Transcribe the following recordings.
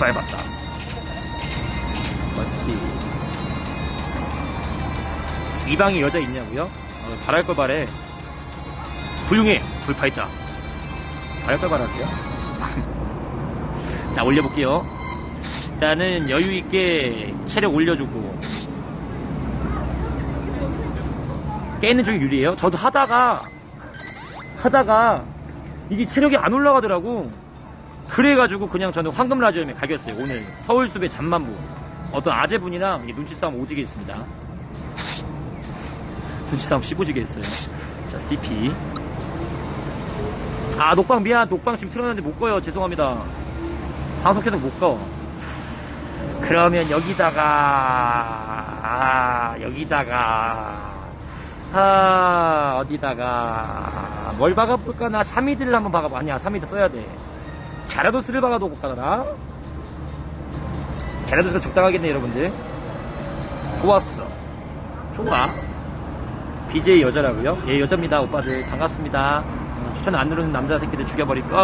짓밟았다. 그렇지. 이 방에 여자 있냐고요? 어, 바랄 걸 바래. 훌륭해. 돌파했다. 바랄 걸 바라세요. 자, 올려볼게요. 일단은 여유있게 체력 올려주고. 깨는 쪽이 유리해요. 저도 하다가, 하다가, 이게 체력이 안 올라가더라고. 그래가지고 그냥 저는 황금 라지엄에 가겠어요. 오늘 서울숲의 잠만부. 어떤 아재분이랑 이 눈치 싸움 오지게 했습니다. 눈치 싸움 씹어지게 했어요. 자, CP. 아, 녹방 미안. 녹방 지금 틀어놨는데 못 꺼요. 죄송합니다. 방송해서 못 꺼. 그러면 여기다가, 아, 여기다가, 아, 어디다가, 뭘 박아볼까? 나 샤미드를 한번 박아봐. 아니야, 샤미드 써야 돼. 자라도스를 박아도 나? 자라도스가 적당하겠네, 여러분들. 좋았어. 좋아. BJ 여자라고요? 예, 여자입니다, 오빠들. 반갑습니다. 음, 추천 안 누르는 남자 새끼들 죽여버릴 거.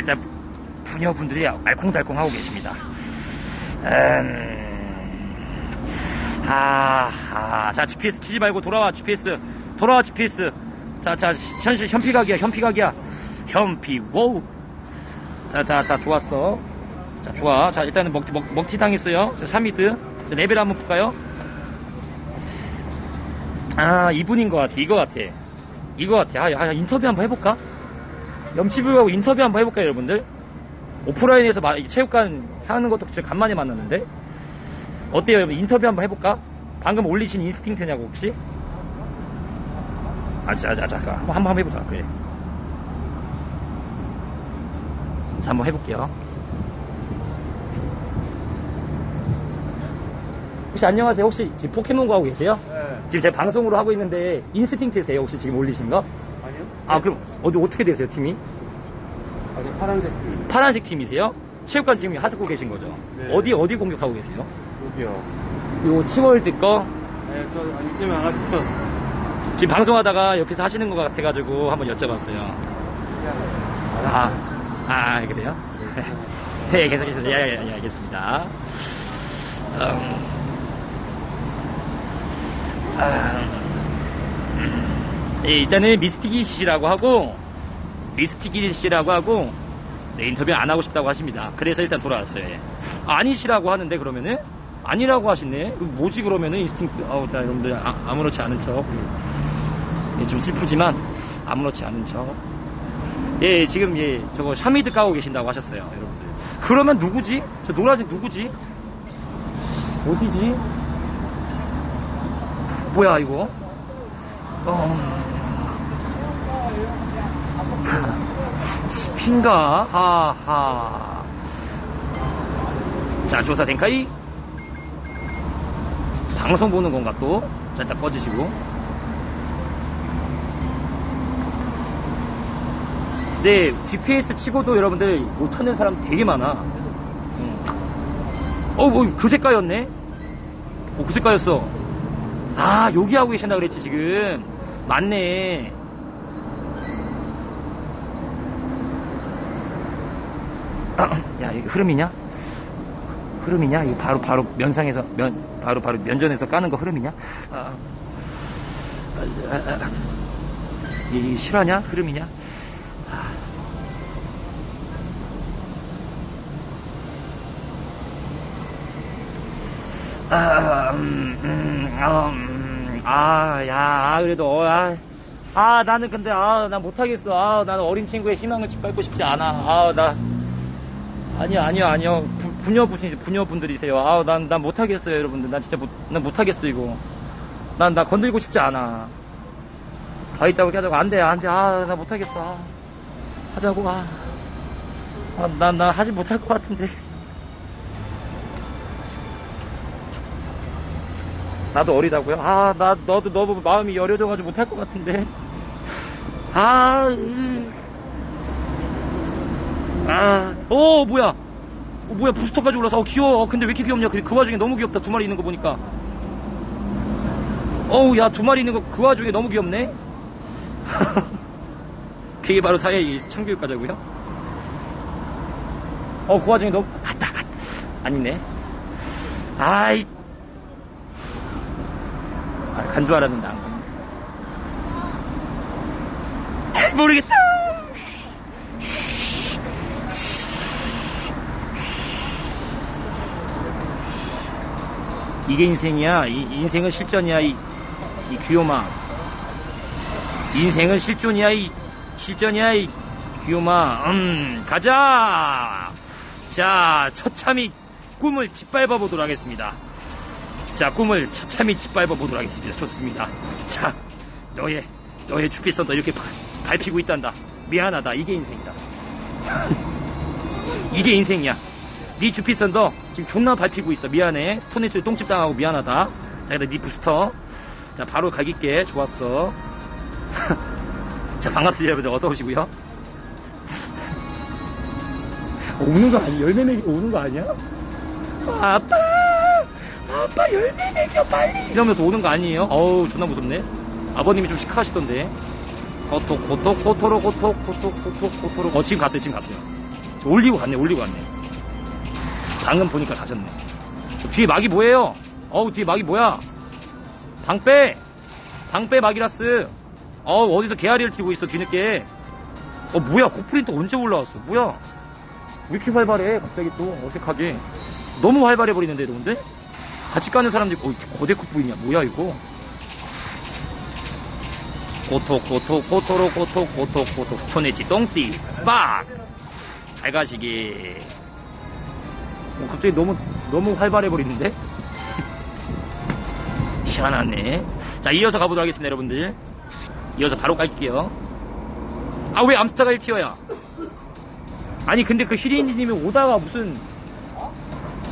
일단, 부녀분들이 알콩달콩 하고 계십니다. 음, 아, 아, 자, GPS 치지 말고 돌아와, GPS. 돌아와, GPS. 자, 자, 현실, 현피각이야, 현피각이야. 현피, 워우. 자, 자, 자, 좋았어. 자, 좋아. 자, 일단은 먹, 먹, 먹튀 당했어요. 자, 3미드. 자, 레벨 한번 볼까요? 아, 이분인 것 같아. 이거 같아. 이거 같아. 아, 아, 인터뷰 한번 해볼까? 염치불하고 인터뷰 한번 해볼까요, 여러분들? 오프라인에서 마- 체육관 하는 것도 진짜 간만에 만났는데? 어때요, 여러분? 인터뷰 한번 해볼까? 방금 올리신 인스팅트냐고, 혹시? 아, 자, 자, 잠깐. 한번, 한번 해보자, 그래. 자, 한번 해볼게요. 혹시 안녕하세요. 혹시 지금 포켓몬고 하고 계세요? 네. 지금 제 방송으로 하고 있는데, 인스팅트세요? 혹시 지금 올리신 거? 아, 그럼, 어디, 어떻게 되세요, 팀이? 아니, 파란색 팀. 파란색 팀이세요? 체육관 지금 하고 계신 거죠? 네. 어디 어디 공격하고 계세요? 여기요. 요 치월드 거 네, 저, 아니, 때문에 안 하죠. 지금 방송하다가 옆에서 하시는 것 같아가지고 한번 여쭤봤어요. 아, 아 그래요? 네, 계속해서 예, 예, 예, 알겠습니다. 음, 아, 음, 예, 일단은 미스티기 씨라고 하고 미스티기 씨라고 하고 네, 인터뷰 안 하고 싶다고 하십니다. 그래서 일단 돌아왔어요. 예. 아니시라고 하는데 그러면은 아니라고 하시네. 그럼 뭐지 그러면은 인스팅트. 아우, 나 여러분들 아, 아무렇지 않은 척. 예, 좀 슬프지만 아무렇지 않은 척. 예, 지금 예, 저거 샤미드 까고 계신다고 하셨어요, 여러분들. 그러면 누구지? 저 노란색 누구지? 어디지? 뭐야 이거? 어... 핀가? 하하. 자, 조사 댕카이. 방송 보는 건가 또? 자, 일단 꺼주시고. 네, GPS 치고도 여러분들 못 찾는 사람 되게 많아. 음. 어, 뭐, 그 색깔이었네? 어, 그 색깔이었어. 아, 여기 하고 계신다 그랬지, 지금. 맞네. 야, 이거 흐름이냐? 흐름이냐? 이거 바로, 바로 면상에서, 면, 바로, 바로 면전에서 까는 거 흐름이냐? 아, 아, 아, 아. 이게 실화냐? 흐름이냐? 아, 음, 음, 아, 음, 아, 야, 아, 그래도, 어, 아, 아, 나는 근데, 아, 난 못하겠어. 아, 나는 어린 친구의 희망을 짓밟고 싶지 않아. 아, 나, 아니요, 아니요, 아니요. 부, 부녀분이, 부녀분들이세요. 아, 난, 난 못하겠어요, 여러분들. 난 진짜 못, 난 못하겠어, 이거. 난, 나 건들고 싶지 않아. 가 있다고 하자고. 안 돼, 안 돼. 아, 나 못하겠어. 아, 하자고, 아. 아, 난, 나 하지 못할 것 같은데. 나도 어리다고요? 아, 나, 너도 너무 마음이 여려져가지고 못할 것 같은데. 아, 으. 아, 어, 뭐야. 어, 뭐야, 부스터까지 올라서. 어, 귀여워. 어, 근데 왜 이렇게 귀엽냐. 그, 그 와중에 너무 귀엽다. 두 마리 있는 거 보니까. 어우, 야, 두 마리 있는 거 그 와중에 너무 귀엽네. 그게 바로 사회의 참교육 과자고요 어, 그 와중에 너무, 갔다, 갔다. 아니네. 아이, 아, 간줄 알았는데 안 갔네. 모르겠다. 이게 인생이야. 이 인생은 실전이야. 이, 이 귀요마. 인생은 실존이야. 이 실전이야. 이 귀요마. 음, 가자. 자, 처참히 꿈을 짓밟아 보도록 하겠습니다. 자, 꿈을 처참히 짓밟아 보도록 하겠습니다. 좋습니다. 자, 너의, 너의 주피선도 이렇게 발- 밟히고 있단다. 미안하다. 이게 인생이다. 이게 인생이야. 네 주피선도 지금 존나 밟히고 있어. 미안해. 스톤헤치 똥집 당하고 미안하다. 자, 근데 네 부스터. 자, 바로 가길게. 좋았어. 자, 반갑습니다, 여러분들. 어서 오시고요. 오는 거 아니야? 열매 매기고 오는 거 아니야? 아빠! 아빠 열매 매겨 빨리! 이러면서 오는 거 아니에요? 어우 존나 무섭네 아버님이 좀 시크하시던데 코토 코토 코토로 코토 코토 코토 코토로 어 지금 갔어요 지금 갔어요 저 올리고 갔네 올리고 갔네 방금 보니까 가셨네. 저 뒤에 막이 뭐예요? 어우 뒤에 막이 뭐야? 방빼! 방빼 막이라스. 어우 어디서 개아리를 튀고 있어 뒤늦게. 어 뭐야? 코프린트 언제 올라왔어? 뭐야? 왜 이렇게 활발해? 갑자기 또 어색하게. 너무 활발해 버리는데 여러분들? 같이 가는 사람들이 어 거대 쿠프이냐? 뭐야 이거? 고토 고토 고토로 고토 고토 고토 스톤에지 똥띠. 빡 잘 가시게 어, 갑자기 너무 너무 활발해 버리는데? 희한하네. 자 이어서 가보도록 하겠습니다 여러분들. 이어서 바로 갈게요. 아 왜 암스타가 1티어야? 아니 근데 그 히리인지님이 오다가 무슨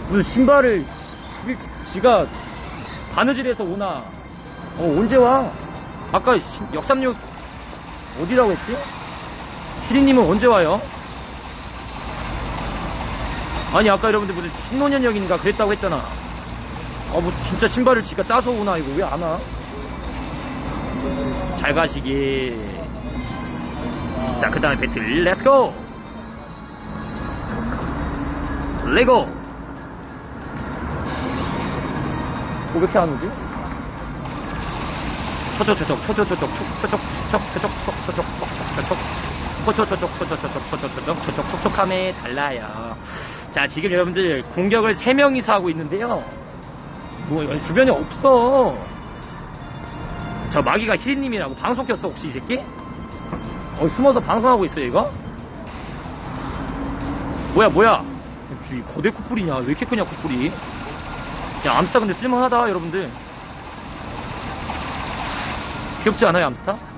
무슨 신발을 지- 지가 바느질해서 오나? 어 언제 와? 아까 신- 역삼육 어디라고 했지? 히리님은 언제 와요 아니 아까 여러분들 무슨 신노년역인가 그랬다고 했잖아 아 뭐 진짜 신발을 지가 짜서 오나 이거 왜 안 와? 잘 가시게 자그 다음에 배틀 렛츠고 레고 왜 이렇게 안 오지? 초초초촉 초초초촉 초초초촉 초초초촉 초초초촉 초초초 촉 초초초촉 초초초촉 초초초촉 촉촉함에 달라요 자 지금 여러분들 공격을 3명이서 하고 있는데요 뭐 주변에 없어 저 마기가 히리님이라고 방송 켰어 혹시 이 새끼? 어 숨어서 방송하고 있어 이거? 뭐야 뭐야 이 거대 쿠플이냐 왜 이렇게 크냐 쿠플이 야 암스타 근데 쓸만하다 여러분들 귀엽지 않아요 암스타?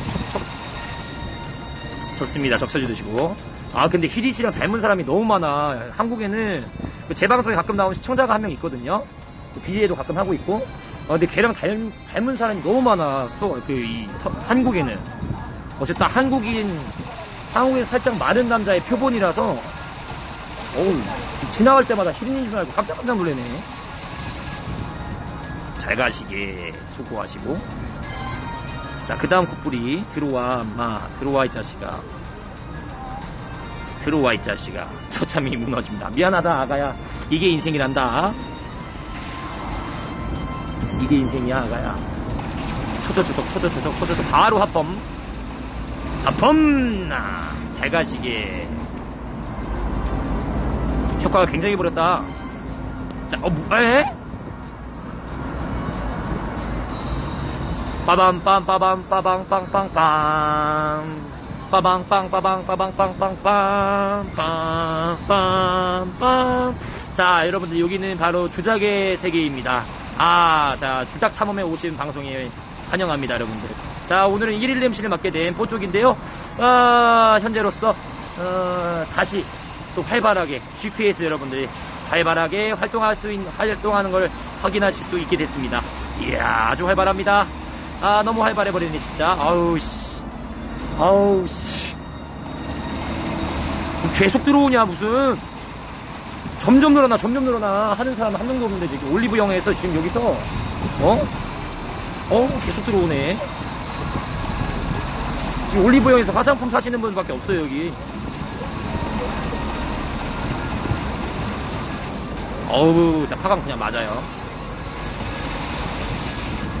좋습니다. 적셔주 드시고. 아, 근데 희리 씨랑 닮은 사람이 너무 많아. 한국에는 그 제 방송에 가끔 나오는 시청자가 한 명 있거든요. 그 BJ도 가끔 하고 있고. 아, 근데 걔랑 닮, 닮은 사람이 너무 많아. 소, 그, 이, 서, 한국에는. 어쨌든 한국인, 한국인 살짝 마른 남자의 표본이라서, 어우, 지나갈 때마다 희린인 줄 알고 깜짝깜짝 놀래네. 잘 가시게 수고하시고. 자, 그 다음 콧불이 들어와, 마. 들어와, 이 자식아. 들어와, 이 자식아. 처참히 무너집니다. 미안하다, 아가야. 이게 인생이란다. 이게 인생이야, 아가야. 쳐져주석, 쳐져주석, 쳐져서 바로 합범. 합범! 아, 잘 가시게. 효과가 굉장히 버렸다. 자, 어, 뭐, 에? 빠밤 빰 빠밤 빠밤 빵빵 빵. 빠방 빵 빠방 빠방 빵빵빵빵빵빵. 자 여러분들 여기는 바로 주작의 세계입니다. 아 자 주작 탐험에 오신 방송에 환영합니다 여러분들. 자 오늘은 1일 MC를 맡게 된 포쪽인데요. 아 현재로서 어, 다시 또 활발하게 GPS 여러분들이 활발하게 활동할 수 있는 활동하는 걸 확인하실 수 있게 됐습니다. 이야 아주 활발합니다. 아 너무 활발해 버리네 진짜. 아우 씨. 아우 씨. 뭐 계속 들어오냐 무슨. 점점 늘어나 점점 늘어나. 하는 사람 한 명도 없는데 지금. 올리브영에서 지금 여기서. 어? 어? 계속 들어오네. 지금 올리브영에서 화장품 사시는 분밖에 없어요 여기. 어우 자 파강 그냥 맞아요.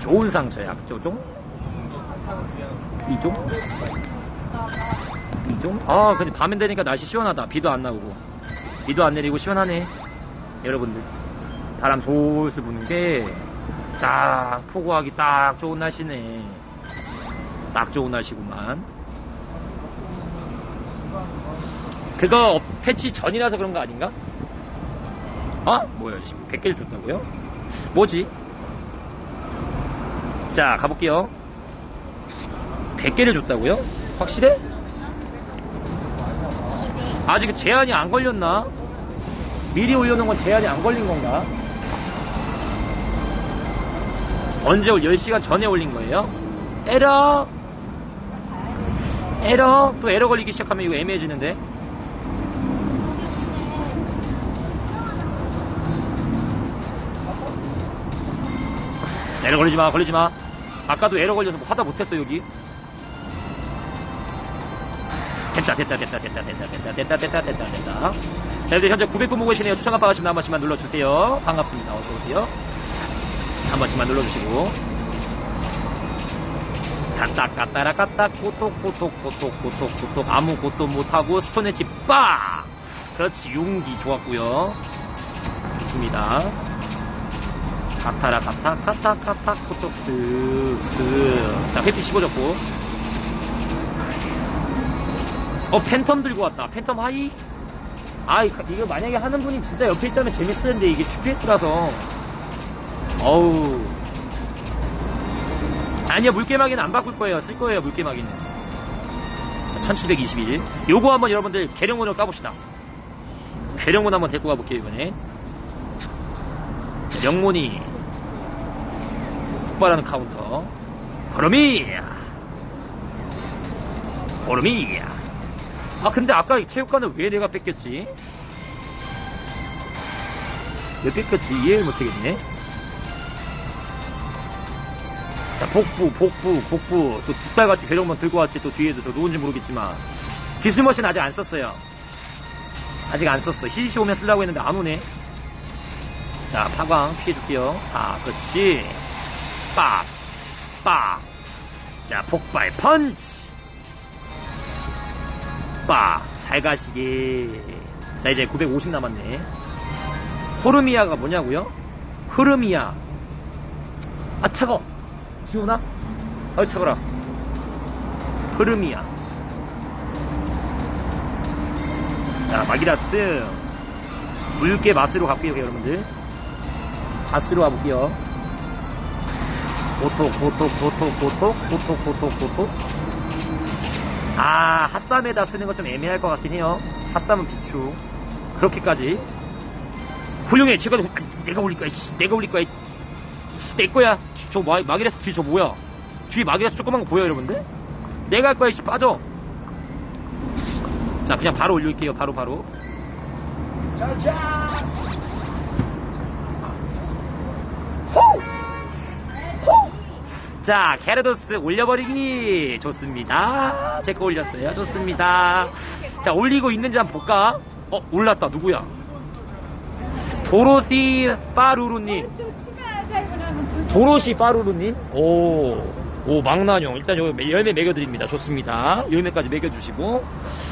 좋은 상처야. 저종? 이종? 이종? 아, 근데 밤에 되니까 날씨 시원하다. 비도 안 나오고. 비도 안 내리고 시원하네. 여러분들. 바람 솔솔 부는 게, 딱, 포구하기 딱 좋은 날씨네. 딱 좋은 날씨구만. 그거 패치 전이라서 그런 거 아닌가? 아? 뭐야, 100개를 줬다고요? 뭐지? 자, 가볼게요. 100개를 줬다고요? 확실해? 아직 제한이 안 걸렸나? 미리 올려놓은 건 제한이 안 걸린 건가? 언제 올 10시간 전에 올린 거예요? 에러! 에러! 또 에러 걸리기 시작하면 이거 애매해지는데? 에러 걸리지 마, 걸리지 마. 아까도 에러 걸려서 뭐 하다 못했어, 여기. 됐다, 됐다, 됐다, 됐다, 됐다, 됐다, 됐다, 됐다, 됐다, 됐다. 자, 여러분 현재 900분 보고 계시네요. 추천 깜빡 하시면 한 번씩만 눌러주세요. 반갑습니다. 어서오세요. 한 번씩만 눌러주시고. 갔다, 갔다라, 갔다, 고톡, 고톡, 고톡, 고톡, 고톡. 아무 것도 못하고 스톤엣지 빠! 그렇지, 용기 좋았고요 좋습니다. 가타라 가타 카타 카타 코톡 쓱쓱 자 회피 씹어졌고. 어 팬텀 들고 왔다. 팬텀 하이? 아 이거 만약에 하는 분이 진짜 옆에 있다면 재밌을 텐데 이게 GPS라서. 어우. 아니야 물개막이는 안 바꿀 거예요. 쓸 거예요 물개막이는. 자1721 요거 한번 여러분들 계룡문을 까봅시다. 계룡문 한번 데리고 가볼게요 이번에. 자, 명문이 폭발하는 카운터. 거름이야. 거름이야. 아 근데 아까 이 체육관을 왜 내가 뺏겼지? 왜 뺏겼지? 이해를 못하겠네. 자 복부 복부 복부. 또 뒷발같이 괴력만 들고 왔지. 또 뒤에도 저 누군지 모르겠지만. 기술머신 아직 안 썼어요. 아직 안 썼어. 힐시 오면 쓰려고 했는데 안 오네. 자, 파광 피해줄게요. 사, 그렇지. 빡, 빡. 자, 폭발 펀치. 빡. 잘 가시게. 자, 이제 950 남았네. 호르미아가 뭐냐고요? 흐르미아. 아, 차가. 지우나? 아, 차가라. 흐르미아. 자, 마기라스. 물개 마스로 갈게요, 여러분들. 바스로 가볼게요. 고토, 고토, 고토, 고토, 고토, 고토, 고토. 아, 핫삼에다 쓰는 건 좀 애매할 것 같긴 해요. 핫삼은 비추. 그렇게까지. 훌륭해. 제가 아, 내가 올릴 거야. 씨, 내가 올릴 거야. 씨, 내 거야. 저 마, 마기라스 뒤에 저 뭐야? 뒤에 마기라스 조그만 거 보여, 여러분들? 내가 할 거야. 씨, 빠져. 자, 그냥 바로 올릴게요. 바로, 바로. 호! 호! 자, 캐르도스 올려버리기. 좋습니다. 제 거 올렸어요. 좋습니다. 자, 올리고 있는지 한번 볼까? 어, 올랐다. 누구야? 도로시 파루루님. 도로시 파루루님. 오, 오, 망나뇽. 일단 요 열매 먹여드립니다. 좋습니다. 열매까지 먹여주시고.